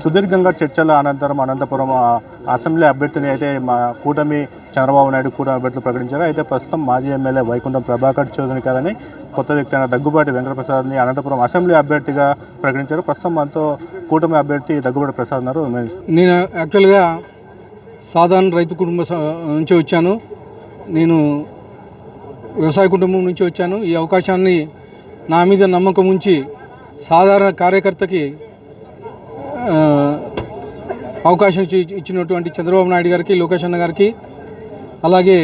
సుదీర్ఘంగా చర్చల అనంతరం అనంతపురం అసెంబ్లీ అభ్యర్థిని అయితే మా కూటమి చంద్రబాబు నాయుడు కూడా అభ్యర్థులు ప్రకటించారు. అయితే ప్రస్తుతం మాజీ ఎమ్మెల్యే వైకుంఠం ప్రభాకర్ చౌదరి కాదని కొత్త వ్యక్తి అయిన దగ్గుబాటి వెంకటప్రసాద్ని అనంతపురం అసెంబ్లీ అభ్యర్థిగా ప్రకటించారు. ప్రస్తుతం మనతో కూటమి అభ్యర్థి దగ్గుబాటి ప్రసాద్ ఉన్నారు. నేను యాక్చువల్గా సాధారణ రైతు కుటుంబ నుంచి వచ్చాను. నేను వ్యవసాయ కుటుంబం నుంచి వచ్చాను. ఈ అవకాశాన్ని నా మీద నమ్మకం ఉంచి సాధారణ కార్యకర్తకి అవకాశం ఇచ్చినటువంటి చంద్రబాబు నాయుడు గారికి లోకేష్ అన్న గారికి అలాగే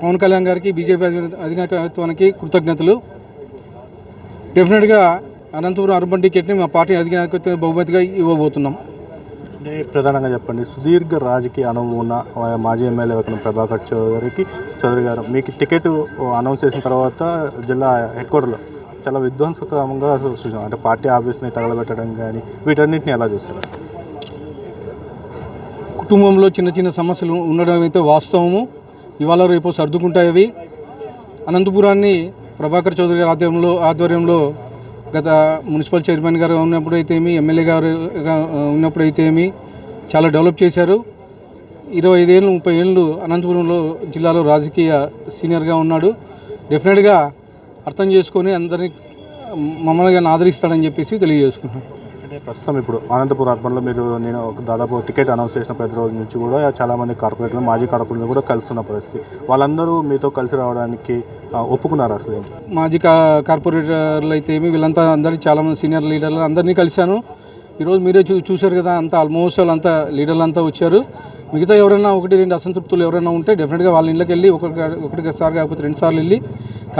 పవన్ కళ్యాణ్ గారికి బీజేపీ అధినేకత్వానికి అధినాయకత్వానికి కృతజ్ఞతలు. డెఫినెట్గా అనంతపురం అర్బన్ టికెట్ని మా పార్టీ అధినాయకత్వ బహుమతిగా ఇవ్వబోతున్నాం. అంటే ప్రధానంగా చెప్పండి సుదీర్ఘ రాజకీయ అనుభవం ఉన్న మాజీ ఎమ్మెల్యే వైకుంఠం ప్రభాకర్ చౌదరికి చౌదరి గారు మీకు టికెట్ అనౌన్స్ చేసిన తర్వాత జిల్లా హెడ్ క్వార్టర్లో చాలా విధ్వంసకంగా సృష్టించారు. అంటే పార్టీ ఆఫీస్ని తగలబెట్టడం కానీ వీటన్నిటిని ఎలా చూస్తారు? కుటుంబంలో చిన్న చిన్న సమస్యలు ఉండడం అయితే వాస్తవము. ఇవాళ రేపు సర్దుకుంటాయి అవి. అనంతపురాన్ని ప్రభాకర్ చౌదరి గారి ఆధ్వర్యంలో ఆధ్వర్యంలో గత మున్సిపల్ చైర్మన్ గారు ఉన్నప్పుడు అయితే ఏమి ఎమ్మెల్యే గారు ఉన్నప్పుడు అయితే ఏమి చాలా డెవలప్ చేశారు. ఇరవై ఐదేళ్ళు ముప్పై ఏళ్ళు అనంతపురంలో జిల్లాలో రాజకీయ సీనియర్గా ఉన్నాడు. డెఫినెట్గా అర్థం చేసుకొని అందరినీ మమ్మల్ని గారిని ఆదరిస్తాడని చెప్పేసి తెలియజేసుకుంటున్నాను. అంటే ప్రస్తుతం ఇప్పుడు అనంతపురం అర్బన్లో మీరు నేను ఒక దాదాపు టికెట్ అనౌన్స్ చేసిన ప్రతి రోజు నుంచి కూడా చాలామంది కార్పొరేటర్లు మాజీ కార్పొరేటర్లు కూడా కలుస్తున్న పరిస్థితి. వాళ్ళందరూ మీతో కలిసి రావడానికి ఒప్పుకున్నారు అసలు మాజీ కా కార్పొరేటర్లు అయితే ఏమి వీళ్ళంతా అందరి చాలామంది సీనియర్ లీడర్లు అందరినీ కలిశాను. ఈరోజు మీరే చూ చూశారు కదా అంతా ఆల్మోస్ట్ వాళ్ళంతా లీడర్లు అంతా వచ్చారు. మిగతా ఎవరైనా ఒకటి రెండు అసంతృప్తులు ఎవరైనా ఉంటే డెఫినెట్గా వాళ్ళ ఇళ్ళకి వెళ్ళి ఒకటి ఒకటిసారి కాకపోతే రెండు సార్లు వెళ్ళి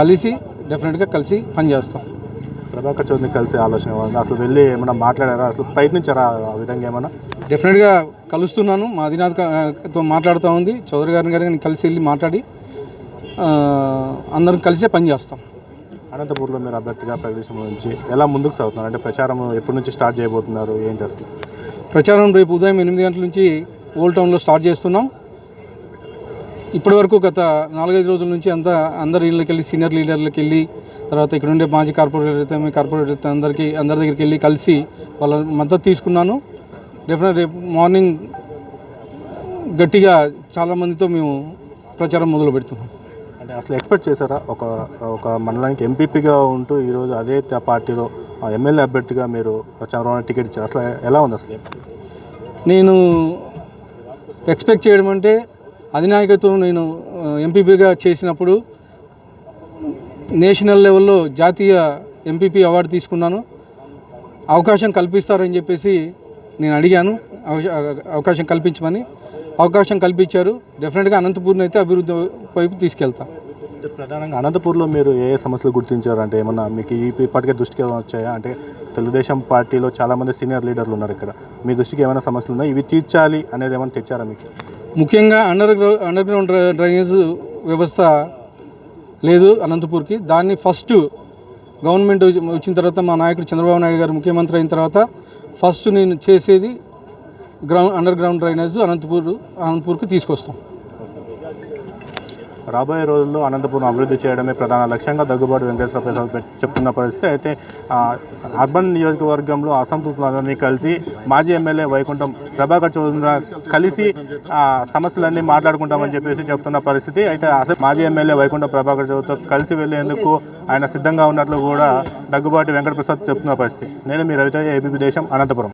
కలిసి డెఫినెట్గా కలిసి పనిచేస్తాం. ప్రభాకర్ చౌదరిని కలిసి ఆలోచన అసలు వెళ్ళి ఏమైనా మాట్లాడారా? అసలు ప్రయత్నించారా ఆ విధంగా ఏమైనా డెఫినెట్గా కలుస్తున్నాను. మా అధినాథతో మాట్లాడుతూ ఉంది. చౌదరి గారిని గారిని కలిసి వెళ్ళి మాట్లాడి అందరం కలిసే పనిచేస్తాం అనంతపూర్లో మీరు అభ్యర్థిగా ప్రవేశం నుంచి ఎలా ముందుకు సాగుతున్నారు? అంటే ప్రచారం ఎప్పటి నుంచి స్టార్ట్ చేయబోతున్నారు? ఏంటి అసలు? ప్రచారం రేపు ఉదయం ఎనిమిది గంటల నుంచి ఓల్డ్ టౌన్లో స్టార్ట్ చేస్తున్నాం. ఇప్పటివరకు గత నాలుగైదు రోజుల నుంచి అంతా అందరి ఇళ్ళకి వెళ్ళి సీనియర్ లీడర్లకు వెళ్ళి తర్వాత ఇక్కడ ఉండే మాజీ కార్పొరేటర్ అయితే మీ కార్పొరేటర్ అయితే అందరికీ అందరి దగ్గరికి వెళ్ళి కలిసి వాళ్ళ మద్దతు తీసుకున్నాను. డెఫినెట్ రేపు మార్నింగ్ గట్టిగా చాలామందితో మేము ప్రచారం మొదలు పెడుతున్నాం. అంటే అసలు ఎక్స్పెక్ట్ చేశారా? ఒక ఒక మండలానికి ఎంపీపీగా ఉంటూ ఈరోజు అదే పార్టీలో ఎమ్మెల్యే అభ్యర్థిగా మీరు చంద్రబాబు టికెట్ ఇచ్చారు. అసలు ఎలా ఉంది అసలు నేను ఎక్స్పెక్ట్ చేయడం అంటే అధినాయకత్వం నేను ఎంపీపీగా చేసినప్పుడు నేషనల్ లెవెల్లో జాతీయ ఎంపీపీ అవార్డు తీసుకున్నాను. అవకాశం కల్పిస్తారని చెప్పేసి నేను అడిగాను. అవకాశం కల్పించమని. అవకాశం కల్పించారు. డెఫినెట్గా అనంతపూర్ని అయితే అభివృద్ధి వైపు తీసుకెళ్తా. ప్రధానంగా అనంతపూర్లో మీరు ఏ సమస్యలు గుర్తించారు? అంటే ఏమన్నా మీకు ఈ ఇప్పటికే దృష్టికి ఏమైనా వచ్చాయా? అంటే తెలుగుదేశం పార్టీలో చాలామంది సీనియర్ లీడర్లు ఉన్నారు ఇక్కడ. మీ దృష్టికి ఏమైనా సమస్యలు ఉన్నాయి? ఇవి తీర్చాలి అనేది ఏమైనా తెచ్చారా మీకు? ముఖ్యంగా అండర్ అండర్ గ్రౌండ్ డ్రైనేజ్ వ్యవస్థ లేదు అనంతపూర్కి. దాన్ని ఫస్ట్ గవర్నమెంట్ వచ్చిన తర్వాత మా నాయకుడు చంద్రబాబు నాయుడు గారు ముఖ్యమంత్రి అయిన తర్వాత ఫస్ట్ నేను చేసేది ground under ground drainage Anantapur అనంతపూర్కి తీసుకొస్తాం. రాబోయే రోజుల్లో అనంతపురం అభివృద్ధి చేయడమే ప్రధాన లక్ష్యంగా దగ్గుబాటు వెంకటేశ్వర ప్రసాద్ చెప్తున్న పరిస్థితి. అయితే అర్బన్ నియోజకవర్గంలో అసంతృప్తులందరినీ కలిసి మాజీ ఎమ్మెల్యే వైకుంఠం ప్రభాకర్ చౌదరి కలిసి సమస్యలన్నీ మాట్లాడుకుంటామని చెప్పేసి చెప్తున్న పరిస్థితి. అయితే మాజీ ఎమ్మెల్యే వైకుంఠం ప్రభాకర్ చౌదరితో కలిసి వెళ్ళేందుకు ఆయన సిద్ధంగా ఉన్నట్లు కూడా దగ్గుబాటి వెంకట ప్రసాద్ చెప్తున్న పరిస్థితి. నేను మీ రవితేజ ఏబీపీ దేశం అనంతపురం.